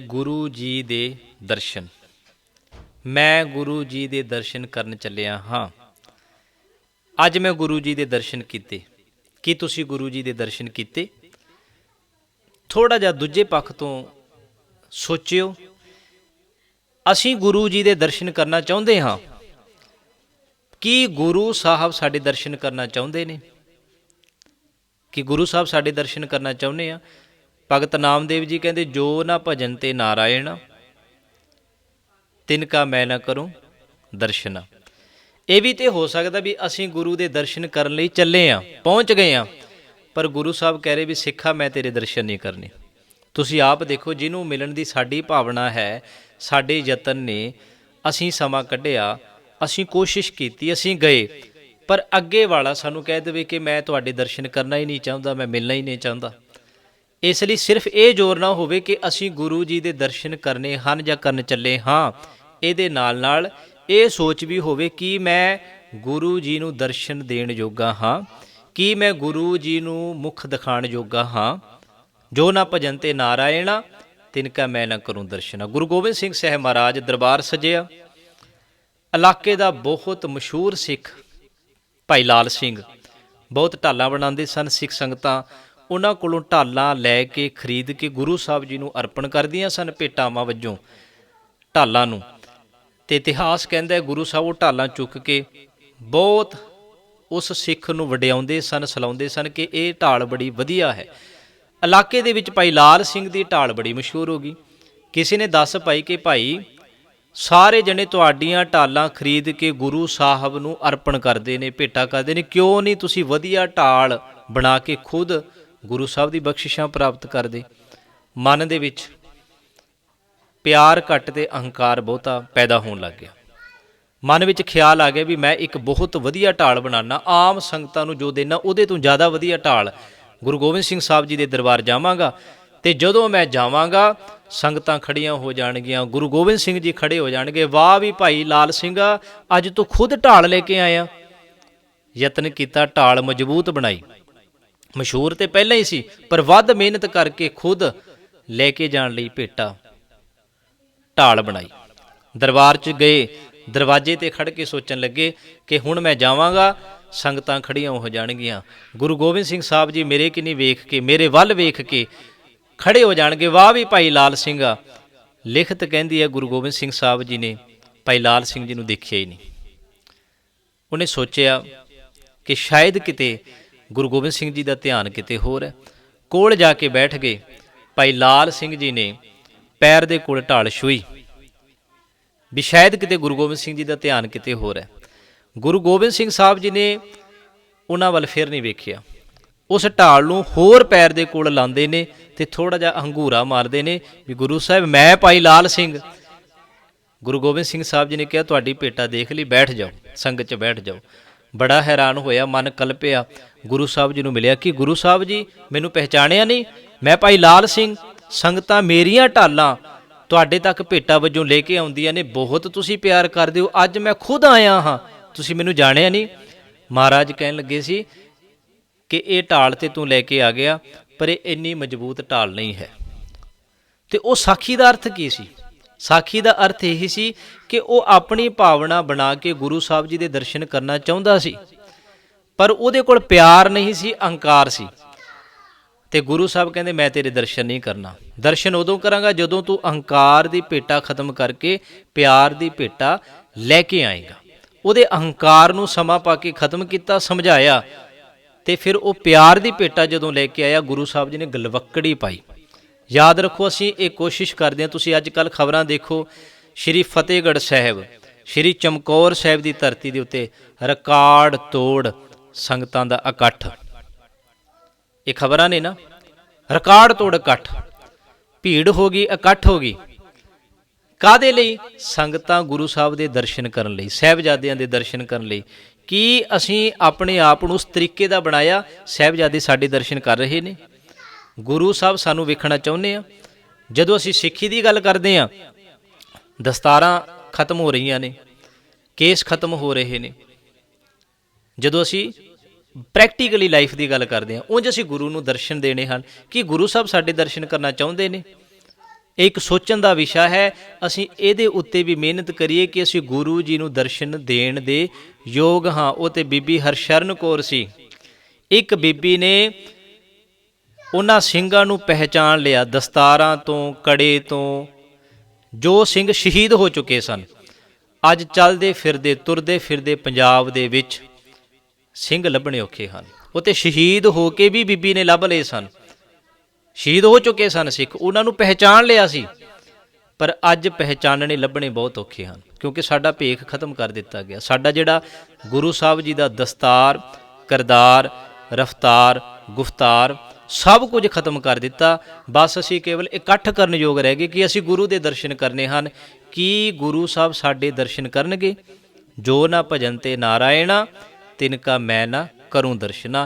ਗੁਰੂ ਜੀ ਦੇ ਦਰਸ਼ਨ। ਮੈਂ ਗੁਰੂ ਜੀ ਦੇ ਦਰਸ਼ਨ ਕਰਨ ਚੱਲਿਆ ਹਾਂ। ਅੱਜ ਮੈਂ ਗੁਰੂ ਜੀ ਦੇ ਦਰਸ਼ਨ ਕੀਤੇ। ਕੀ ਤੁਸੀਂ ਗੁਰੂ ਜੀ ਦੇ ਦਰਸ਼ਨ ਕੀਤੇ? ਥੋੜਾ ਜਿਹਾ ਦੂਜੇ ਪੱਖ ਤੋਂ ਸੋਚਿਓ। ਅਸੀਂ ਗੁਰੂ ਜੀ ਦੇ ਦਰਸ਼ਨ ਕਰਨਾ ਚਾਹੁੰਦੇ ਹਾਂ। ਕੀ ਗੁਰੂ ਸਾਹਿਬ ਸਾਡੇ ਦਰਸ਼ਨ ਕਰਨਾ ਚਾਹੁੰਦੇ ਨੇ? ਕਿ ਗੁਰੂ ਸਾਹਿਬ ਸਾਡੇ ਦਰਸ਼ਨ ਕਰਨਾ ਚਾਹੁੰਦੇ ਆ? ਭਗਤ ਨਾਮਦੇਵ ਜੀ ਕਹਿੰਦੇ, ਜੋ ਨਾ ਭਜਨ ਤੇ ਨਾਰਾਇਣ, ਤਿਨ ਕਾ ਮੈਂ ਨਾ ਕਰੂੰ ਦਰਸ਼ਨ। ਇਹ ਵੀ ਤੇ ਹੋ ਸਕਦਾ ਵੀ ਅਸੀਂ ਗੁਰੂ ਦੇ ਦਰਸ਼ਨ ਕਰਨ ਲਈ ਚੱਲੇ ਆ, ਪਹੁੰਚ ਗਏ ਆ, ਪਰ ਗੁਰੂ ਸਾਹਿਬ ਕਹਿ ਰਹੇ ਵੀ ਸਿੱਖਾ, ਮੈਂ ਤੇਰੇ ਦਰਸ਼ਨ ਨਹੀਂ ਕਰਨੇ। ਤੁਸੀਂ ਆਪ ਦੇਖੋ, ਜਿਹਨੂੰ ਮਿਲਣ ਦੀ ਸਾਡੀ ਭਾਵਨਾ ਹੈ, ਸਾਡੇ ਯਤਨ ਨੇ ਅਸੀਂ ਸਮਾਂ ਕੱਢਿਆ, ਅਸੀਂ ਕੋਸ਼ਿਸ਼ ਕੀਤੀ, ਅਸੀਂ ਗਏ, ਪਰ ਅੱਗੇ ਵਾਲਾ ਸਾਨੂੰ ਕਹਿ ਦੇਵੇ ਕਿ ਮੈਂ ਤੁਹਾਡੇ ਦਰਸ਼ਨ ਕਰਨਾ ਹੀ ਨਹੀਂ ਚਾਹੁੰਦਾ, ਮੈਂ ਮਿਲਣਾ ਹੀ ਨਹੀਂ ਚਾਹੁੰਦਾ। ਇਸ ਲਈ ਸਿਰਫ ਇਹ ਜ਼ੋਰ ਨਾ ਹੋਵੇ ਕਿ ਅਸੀਂ ਗੁਰੂ ਜੀ ਦੇ ਦਰਸ਼ਨ ਕਰਨੇ ਹਨ ਜਾਂ ਕਰਨ ਚੱਲੇ ਹਾਂ। ਇਹਦੇ ਨਾਲ ਨਾਲ ਇਹ ਸੋਚ ਵੀ ਹੋਵੇ ਕਿ ਮੈਂ ਗੁਰੂ ਜੀ ਨੂੰ ਦਰਸ਼ਨ ਦੇਣ ਯੋਗਾ ਹਾਂ, ਕੀ ਮੈਂ ਗੁਰੂ ਜੀ ਨੂੰ ਮੁਖ ਦਿਖਾਣ ਯੋਗਾ ਹਾਂ। ਜੋ ਨਾ ਭਜਨ ਤੇ ਨਾਰਾਇਣਾ, ਤਿਨ ਕਾ ਮੈਂ ਨਾ ਕਰੂੰ ਦਰਸ਼ਨਾ। ਗੁਰੂ ਗੋਬਿੰਦ ਸਿੰਘ ਸਾਹਿਬ ਮਹਾਰਾਜ ਦਰਬਾਰ ਸਜਿਆ। ਇਲਾਕੇ ਦਾ ਬਹੁਤ ਮਸ਼ਹੂਰ ਸਿੱਖ ਭਾਈ ਲਾਲ ਸਿੰਘ। ਬਹੁਤ ਢਾਲਾਂ ਬਣਾਉਂਦੇ ਸਨ ਸਿੱਖ ਸੰਗਤਾਂ। ਉਹਨਾਂ ਕੋਲੋਂ ਢਾਲਾਂ ਲੈ ਕੇ ਖਰੀਦ ਕੇ ਗੁਰੂ ਸਾਹਿਬ ਜੀ ਨੂੰ ਅਰਪਣ ਕਰਦੀਆਂ ਸਨ ਭੇਟਾਵਾਂ ਵਜੋਂ ਢਾਲਾਂ ਨੂੰ। ਤੇ ਇਤਿਹਾਸ ਕਹਿੰਦਾ ਗੁਰੂ ਸਾਹਿਬ ਉਹ ਢਾਲਾਂ ਚੁੱਕ ਕੇ ਬਹੁਤ ਉਸ ਸਿੱਖ ਨੂੰ ਵਡਿਆਉਂਦੇ ਸਨ, ਸਲਾਉਂਦੇ ਸਨ ਕਿ ਇਹ ਢਾਲ ਬੜੀ ਵਧੀਆ ਹੈ। ਇਲਾਕੇ ਦੇ ਵਿੱਚ ਭਾਈ ਲਾਲ ਸਿੰਘ ਦੀ ਢਾਲ ਬੜੀ ਮਸ਼ਹੂਰ ਹੋ ਗਈ। ਕਿਸੇ ਨੇ ਦੱਸ ਪਾਈ ਕਿ ਭਾਈ ਸਾਰੇ ਜਣੇ ਤੁਹਾਡੀਆਂ ਢਾਲਾਂ ਖਰੀਦ ਕੇ ਗੁਰੂ ਸਾਹਿਬ ਨੂੰ ਅਰਪਣ ਕਰਦੇ ਨੇ, ਭੇਟਾ ਕਰਦੇ ਨੇ, ਕਿਉਂ ਨਹੀਂ ਤੁਸੀਂ ਵਧੀਆ ਢਾਲ ਬਣਾ ਕੇ ਖੁਦ ਗੁਰੂ ਸਾਹਿਬ ਦੀ ਬਖਸ਼ਿਸ਼ਾਂ ਪ੍ਰਾਪਤ ਕਰਦੇ। ਮਨ ਦੇ ਵਿੱਚ ਪਿਆਰ ਘੱਟ ਤੇ ਅਹੰਕਾਰ ਬਹੁਤਾ ਪੈਦਾ ਹੋਣ ਲੱਗ ਗਿਆ। ਮਨ ਵਿੱਚ ਖਿਆਲ ਆ ਗਿਆ ਵੀ ਮੈਂ ਇੱਕ ਬਹੁਤ ਵਧੀਆ ਢਾਲ ਬਣਾਉਣਾ ਆਮ ਸੰਗਤਾਂ ਨੂੰ ਜੋ ਦੇਣਾ, ਉਹਦੇ ਤੋਂ ਜ਼ਿਆਦਾ ਵਧੀਆ ਢਾਲ ਗੁਰੂ ਗੋਬਿੰਦ ਸਿੰਘ ਸਾਹਿਬ ਜੀ ਦੇ ਦਰਬਾਰ ਜਾਵਾਂਗਾ। ਤੇ ਜਦੋਂ ਮੈਂ ਜਾਵਾਂਗਾ, ਸੰਗਤਾਂ ਖੜੀਆਂ ਹੋ ਜਾਣਗੀਆਂ, ਗੁਰੂ ਗੋਬਿੰਦ ਸਿੰਘ ਜੀ ਖੜੇ ਹੋ ਜਾਣਗੇ, ਵਾਹ ਵੀ ਭਾਈ ਲਾਲ ਸਿੰਘਾ, ਅੱਜ ਤੂੰ ਖੁਦ ਢਾਲ ਲੈ ਕੇ ਆਇਆ। ਯਤਨ ਕੀਤਾ, ਢਾਲ ਮਜ਼ਬੂਤ ਬਣਾਈ। ਮਸ਼ਹੂਰ ਤੇ ਪਹਿਲਾਂ ਹੀ ਸੀ, ਪਰ ਵੱਧ ਮਿਹਨਤ ਕਰਕੇ ਖੁਦ ਲੈ ਕੇ ਜਾਣ ਲਈ ਭੇਟਾ। ਢਾਲ ਬਣਾਈ। ਦਰਬਾਰ 'ਚ ਗਏ, ਦਰਵਾਜ਼ੇ ਤੇ ਖੜ ਕੇ ਸੋਚਣ ਲੱਗੇ ਕਿ ਹੁਣ ਮੈਂ ਜਾਵਾਂਗਾ, ਸੰਗਤਾਂ ਖੜੀਆਂ ਹੋ ਜਾਣਗੀਆਂ। ਗੁਰੂ ਗੋਬਿੰਦ ਸਿੰਘ ਸਾਹਿਬ ਜੀ ਮੇਰੇ ਕਿਨੀ ਵੇਖ ਕੇ, ਮੇਰੇ ਵੱਲ ਵੇਖ ਕੇ ਖੜੇ ਹੋ ਜਾਣਗੇ। ਵਾਹ ਵੀ ਭਾਈ ਲਾਲ ਸਿੰਘ ਆ। ਲਿਖਤ ਕਹਿੰਦੀ ਹੈ ਗੁਰੂ ਗੋਬਿੰਦ ਸਿੰਘ ਸਾਹਿਬ ਜੀ ਨੇ, ਭਾਈ ਲਾਲ ਸਿੰਘ ਜੀ ਨੂੰ ਦੇਖਿਆ ਹੀ ਨਹੀਂ। ਉਹਨੇ ਸੋਚਿਆ ਕਿ ਸ਼ਾਇਦ ਕਿਤੇ ਗੁਰੂ ਗੋਬਿੰਦ ਸਿੰਘ ਜੀ ਦਾ ਧਿਆਨ ਕਿਤੇ ਹੋਰ ਹੈ। ਕੋਲ ਜਾ ਕੇ ਬੈਠ ਗਏ। ਭਾਈ ਲਾਲ ਸਿੰਘ ਜੀ ਨੇ ਪੈਰ ਦੇ ਕੋਲ ਢਾਲ ਛੂਈ। ਵੀ ਸ਼ਾਇਦ ਕਿਤੇ ਗੁਰੂ ਗੋਬਿੰਦ ਸਿੰਘ ਜੀ ਦਾ ਧਿਆਨ ਕਿਤੇ ਹੋਰ ਹੈ। ਗੁਰੂ ਗੋਬਿੰਦ ਸਿੰਘ ਸਾਹਿਬ ਜੀ ਨੇ ਉਹਨਾਂ ਵੱਲ ਫਿਰ ਨਹੀਂ ਵੇਖਿਆ। ਉਸ ਢਾਲ ਨੂੰ ਹੋਰ ਪੈਰ ਦੇ ਕੋਲ ਲਾਉਂਦੇ ਨੇ ਤੇ ਥੋੜਾ ਜਿਹਾ ਹੰਗੂਰਾ ਮਾਰਦੇ ਨੇ ਵੀ ਗੁਰੂ ਸਾਹਿਬ, ਮੈਂ ਭਾਈ ਲਾਲ ਸਿੰਘ। ਗੁਰੂ ਗੋਬਿੰਦ ਸਿੰਘ ਸਾਹਿਬ ਜੀ ਨੇ ਕਿਹਾ, ਤੁਹਾਡੀ ਭੇਟਾ ਦੇਖ ਲਈ, ਬੈਠ ਜਾਓ, ਸੰਗਤ 'ਚ ਬੈਠ ਜਾਓ। ਬੜਾ ਹੈਰਾਨ ਹੋਇਆ, ਮਨ ਕਲਪਿਆ। ਗੁਰੂ ਸਾਹਿਬ ਜੀ ਨੂੰ ਮਿਲਿਆ, ਕਿ ਗੁਰੂ ਸਾਹਿਬ ਜੀ, ਮੈਨੂੰ ਪਹਿਚਾਣਿਆ ਨਹੀਂ? ਮੈਂ ਭਾਈ ਲਾਲ ਸਿੰਘ, ਸੰਗਤਾਂ ਮੇਰੀਆਂ ਢਾਲਾਂ, ਤੁਹਾਡੇ ਤੱਕ ਭੇਟਾ ਵਜੋਂ ਲੈ ਕੇ ਆਉਂਦੀਆਂ ਨੇ, ਬਹੁਤ ਤੁਸੀਂ ਪਿਆਰ ਕਰਦੇ ਹੋ, ਅੱਜ ਮੈਂ ਖੁਦ ਆਇਆ ਹਾਂ, ਤੁਸੀਂ ਮੈਨੂੰ ਜਾਣਿਆ ਨਹੀਂ? ਮਹਾਰਾਜ ਕਹਿਣ ਲੱਗੇ ਸੀ ਕਿ ਇਹ ਢਾਲ ਤੇ ਤੂੰ ਲੈ ਕੇ ਆ ਗਿਆ, ਪਰ ਇਹ ਇੰਨੀ ਮਜ਼ਬੂਤ ਢਾਲ ਨਹੀਂ ਹੈ। ਤੇ ਉਹ ਸਾਖੀ ਦਾ ਅਰਥ ਕੀ ਸੀ? ਸਾਖੀ ਦਾ ਅਰਥ ਇਹ ਸੀ ਕਿ ਉਹ ਆਪਣੀ ਭਾਵਨਾ ਬਣਾ ਕੇ ਗੁਰੂ ਸਾਹਿਬ ਜੀ ਦੇ ਦਰਸ਼ਨ ਕਰਨਾ ਚਾਹੁੰਦਾ ਸੀ। ਪਰ ਉਹਦੇ ਕੋਲ ਪਿਆਰ ਨਹੀਂ ਸੀ, ਅਹੰਕਾਰ ਸੀ। ਤੇ ਗੁਰੂ ਸਾਹਿਬ ਕਹਿੰਦੇ, ਮੈਂ ਤੇਰੇ ਦਰਸ਼ਨ ਨਹੀਂ ਕਰਨਾ। ਦਰਸ਼ਨ ਉਦੋਂ ਕਰਾਂਗਾ ਜਦੋਂ ਤੂੰ ਅਹੰਕਾਰ ਦੀ ਭੇਟਾ ਖਤਮ ਕਰਕੇ ਪਿਆਰ ਦੀ ਭੇਟਾ ਲੈ ਕੇ ਆਏਗਾ। ਉਹਦੇ ਅਹੰਕਾਰ ਨੂੰ ਸਮਾਂ ਪਾ ਕੇ ਖਤਮ ਕੀਤਾ, ਸਮਝਾਇਆ। ਤੇ ਫਿਰ ਉਹ ਪਿਆਰ ਦੀ ਭੇਟਾ ਜਦੋਂ ਲੈ ਕੇ ਆਇਆ, ਗੁਰੂ ਸਾਹਿਬ ਜੀ ਨੇ ਗਲਵੱਕੜੀ ਪਾਈ। ਯਾਦ ਰੱਖੋ, ਅਸੀਂ ਇਹ ਕੋਸ਼ਿਸ਼ ਕਰਦੇ ਹਾਂ, ਤੁਸੀਂ ਅੱਜ ਕੱਲ ਖਬਰਾਂ ਦੇਖੋ, ਸ਼੍ਰੀ ਫਤਿਹਗੜ੍ਹ ਸਾਹਿਬ, ਸ਼੍ਰੀ ਚਮਕੌਰ ਸਾਹਿਬ ਦੀ ਧਰਤੀ ਦੇ ਉੱਤੇ ਰਿਕਾਰਡ ਤੋੜ ਸੰਗਤਾਂ ਦਾ ਇਕੱਠ। ਇਹ ਖਬਰਾਂ ਨੇ ਨਾ ਰਿਕਾਰਡ ਤੋੜ ਇਕੱਠ, ਭੀੜ ਹੋ ਗਈ, ਇਕੱਠ ਹੋ ਗਈ। ਕਾਦੇ ਲਈ? ਸੰਗਤਾਂ ਗੁਰੂ ਸਾਹਿਬ ਦੇ ਦਰਸ਼ਨ ਕਰਨ ਲਈ, ਸਹਿਬਜ਼ਾਦਿਆਂ ਦੇ ਦਰਸ਼ਨ ਕਰਨ ਲਈ। ਕੀ ਅਸੀਂ ਆਪਣੇ ਆਪ ਨੂੰ ਉਸ ਤਰੀਕੇ ਦਾ ਬਣਾਇਆ? ਸਹਿਬਜ਼ਾਦੇ ਸਾਡੇ ਦਰਸ਼ਨ ਕਰ ਰਹੇ ਨੇ। ਗੁਰੂ ਸਾਹਿਬ ਸਾਨੂੰ ਵੇਖਣਾ ਚਾਹੁੰਦੇ ਆ। ਜਦੋਂ ਅਸੀਂ ਸਿੱਖੀ ਦੀ ਗੱਲ ਕਰਦੇ ਆ, ਦਸਤਾਰਾਂ ਖਤਮ ਹੋ ਰਹੀਆਂ ਨੇ, ਕੇਸ ਖਤਮ ਹੋ ਰਹੇ ਨੇ। ਜਦੋਂ ਅਸੀਂ ਪ੍ਰੈਕਟੀਕਲੀ ਲਾਈਫ ਦੀ ਗੱਲ ਕਰਦੇ ਹਾਂ ਉਂਝ ਅਸੀਂ ਗੁਰੂ ਨੂੰ ਦਰਸ਼ਨ ਦੇਣੇ ਹਨ ਕਿ ਗੁਰੂ ਸਾਹਿਬ ਸਾਡੇ ਦਰਸ਼ਨ ਕਰਨਾ ਚਾਹੁੰਦੇ ਨੇ। ਇਹ ਇੱਕ ਸੋਚਣ ਦਾ ਵਿਸ਼ਾ ਹੈ, ਅਸੀਂ ਇਹਦੇ ਉੱਤੇ ਵੀ ਮਿਹਨਤ ਕਰੀਏ ਕਿ ਅਸੀਂ ਗੁਰੂ ਜੀ ਨੂੰ ਦਰਸ਼ਨ ਦੇਣ ਦੇ ਯੋਗ ਹਾਂ। ਉਹ ਤੇ ਬੀਬੀ ਹਰਸ਼ਰਨ ਕੌਰ ਸੀ। ਇੱਕ ਬੀਬੀ ਨੇ ਉਹਨਾਂ ਸਿੰਘਾਂ ਨੂੰ ਪਹਿਚਾਣ ਲਿਆ ਦਸਤਾਰਾਂ ਤੋਂ, ਕੜੇ ਤੋਂ। ਜੋ ਸਿੰਘ ਸ਼ਹੀਦ ਹੋ ਚੁੱਕੇ ਸਨ, ਅੱਜ ਚੱਲਦੇ ਫਿਰਦੇ, ਤੁਰਦੇ ਫਿਰਦੇ ਪੰਜਾਬ ਦੇ ਵਿੱਚ ਸਿੰਘ ਲੱਭਣੇ ਔਖੇ ਹਨ। ਉਹ ਤੇ ਸ਼ਹੀਦ ਹੋ ਕੇ ਵੀ ਬੀਬੀ ਨੇ ਲੱਭ ਲਏ ਸਨ। ਸ਼ਹੀਦ ਹੋ ਚੁੱਕੇ ਸਨ ਸਿੱਖ, ਉਹਨਾਂ ਨੂੰ ਪਹਿਚਾਣ ਲਿਆ ਸੀ। ਪਰ ਅੱਜ ਪਹਿਚਾਨਣੇ ਲੱਭਣੇ ਬਹੁਤ ਔਖੇ ਹਨ, ਕਿਉਂਕਿ ਸਾਡਾ ਭੇਖ ਖਤਮ ਕਰ ਦਿੱਤਾ ਗਿਆ। ਸਾਡਾ ਜਿਹੜਾ ਗੁਰੂ ਸਾਹਿਬ ਜੀ ਦਾ ਦਸਤਾਰ, ਕਰਦਾਰ, ਰਫਤਾਰ, ਗੁਫਤਾਰ ਸਭ ਕੁਝ ਖਤਮ ਕਰ ਦਿੱਤਾ। ਬਸ ਅਸੀਂ ਕੇਵਲ ਇਕੱਠ ਕਰਨ ਯੋਗ ਰਹਿ ਗਏ ਕਿ ਅਸੀਂ ਗੁਰੂ ਦੇ ਦਰਸ਼ਨ ਕਰਨੇ ਹਨ। ਕੀ ਗੁਰੂ ਸਾਹਿਬ ਸਾਡੇ ਦਰਸ਼ਨ ਕਰਨਗੇ? ਜੋ ਨਾ ਭਜਨ ਤੇ ਨਾਰਾਇਣਾ, ਤਿਨ ਕਾ ਮੈਂ ਨਾ ਕਰੂੰ ਦਰਸ਼ਨਾ।